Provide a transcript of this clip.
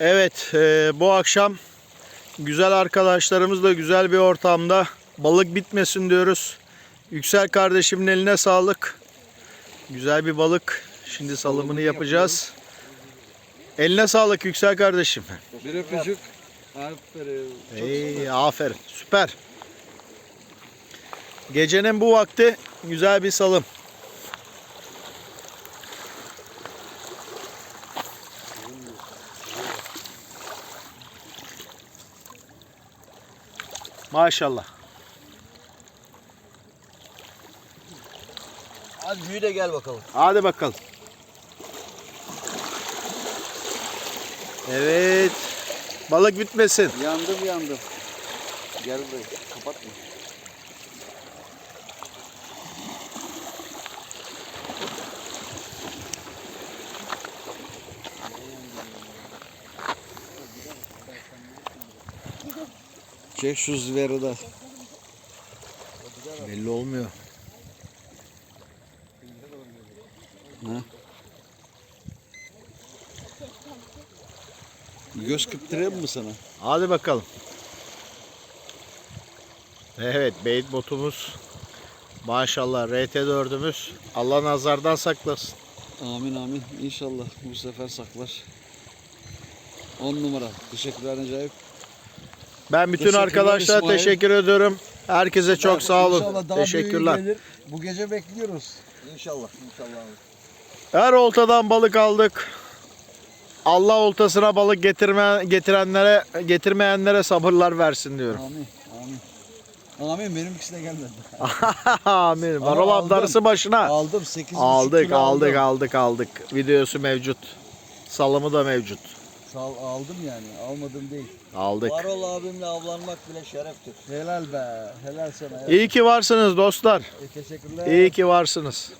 Evet, e, bu akşam güzel arkadaşlarımızla güzel bir ortamda balık bitmesin diyoruz. Yüksel kardeşimin eline sağlık. Güzel bir balık. Şimdi salımını yapacağız. Eline sağlık Yüksel kardeşim. Bir öpücük. Aferin. Ey, aferin. Süper. Gecenin bu vakti güzel bir salım. Maşallah. Hadi büyü de gel bakalım. Hadi bakalım. Evet. Balık bitmesin. Yandım yandım. Gel buraya. Kapatma. Çek şu ziveri de. Belli olmuyor. Göz kıptırayım mı sana? Hadi bakalım. Evet bait botumuz maşallah RT4'ümüz Allah nazardan saklasın. Amin amin. İnşallah bu sefer saklar. 10 numara. Teşekkürler Necayip. Ben bütün Teşekkürler arkadaşlara İsmail. teşekkür ediyorum. Herkese çok sağ olun. İnşallah daha büyüğü Teşekkürler. gelir. Bu gece bekliyoruz. İnşallah. İnşallah abi. Her oltadan balık aldık. Allah oltasına balık getirme getirenlere getirmeyenlere sabırlar versin diyorum. Amin. Amin. Amin benimkisine gelmedi. Amin. Varol aldım. abdarısı başına. Aldım 8 Aldık, aldık, aldık, aldık. Videosu mevcut. Salımı da mevcut. Sal, aldım yani. Almadım değil. Aldık. Varol abimle avlanmak bile şereftir. Helal be. Helal sana. İyi ki varsınız dostlar. E, teşekkürler. İyi ki varsınız.